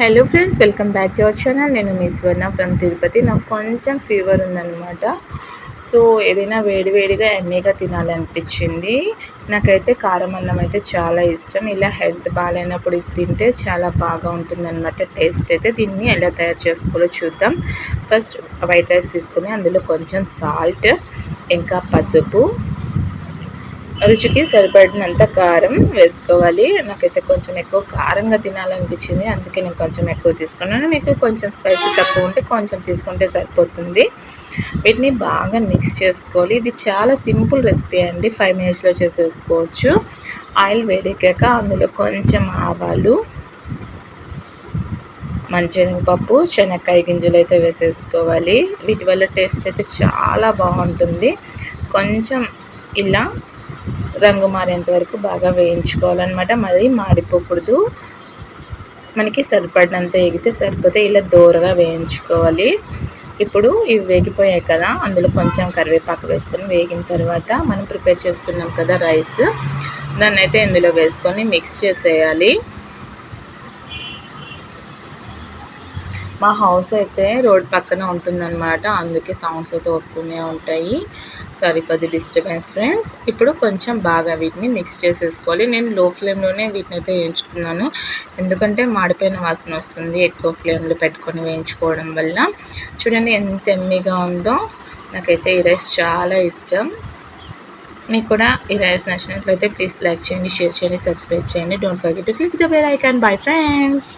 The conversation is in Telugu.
Hello friends welcome back to our channel నేను మీ స్వర్ణ ఫ్రమ్ తిరుపతి నాకు కొంచెం ఫీవర్ ఉందన్నమాట. సో ఏదైనా వేడివేడిగా ఎమ్మీగా తినాలనిపించింది. నాకైతే కారం అన్నం అయితే చాలా ఇష్టం. ఇలా హెల్త్ బాగాలేనప్పుడు తింటే చాలా బాగా ఉంటుందన్నమాట టేస్ట్ అయితే. దీన్ని ఎలా తయారు చేసుకోవాలో చూద్దాం. ఫస్ట్ వైట్ రైస్ తీసుకుని అందులో కొంచెం సాల్ట్ ఇంకా పసుపు రుచికి సరిపడినంత కారం వేసుకోవాలి. నాకైతే కొంచెం ఎక్కువ కారంగా తినాలనిపించింది. అందుకే నేను కొంచెం ఎక్కువ తీసుకున్నాను. మీకు కొంచెం స్పైసీ తక్కువ ఉంటే కొంచెం తీసుకుంటే సరిపోతుంది. వీటిని బాగా మిక్స్ చేసుకోవాలి. ఇది చాలా సింపుల్ రెసిపీ అండి. ఫైవ్ మినిట్స్లో చేసేసుకోవచ్చు. ఆయిల్ వేడెక్కాక అందులో కొంచెం ఆవాలు మంచినగపప్పు శనక్కాయ గింజలు అయితే వేసేసుకోవాలి. వీటి వల్ల టేస్ట్ అయితే చాలా బాగుంటుంది. కొంచెం ఇలా రంగు మారేంత వరకు బాగా వేయించుకోవాలన్నమాట. మళ్ళీ మాడిపోకూడదు. మనకి సరిపడినంత ఎగితే సరిపోతే ఇలా దూరగా వేయించుకోవాలి. ఇప్పుడు ఇవి వేగిపోయాయి కదా అందులో కొంచెం కరివేపాకు వేసుకొని వేగిన తర్వాత మనం ప్రిపేర్ చేసుకున్నాం కదా రైస్. దాన్ని అయితే ఇందులో వేసుకొని మిక్స్ చేసేయాలి. మా హౌస్ అయితే రోడ్ పక్కన ఉంటుందన్నమాట. అందుకే సౌండ్స్ అయితే వస్తూనే ఉంటాయి. Sorry for the disturbance friends ఇప్పుడు కొంచెం బాగా వీటిని మిక్స్ చేసేసుకోవాలి. నేను లో ఫ్లేమ్లోనే వీటిని అయితే వేయించుకున్నాను. ఎందుకంటే మాడిపోయిన వాసన వస్తుంది. ఎక్కువ ఫ్లేమ్లో పెట్టుకొని వేయించుకోవడం వల్ల. చూడండి ఎంత ఎమ్మిగా ఉందో. నాకైతే ఈ రైస్ చాలా ఇష్టం. మీకు కూడా ఈ రైస్ నచ్చినట్లయితే ప్లీజ్ లైక్ చేయండి షేర్ చేయండి సబ్స్క్రైబ్ చేయండి. Don't forget to click the bell icon bye friends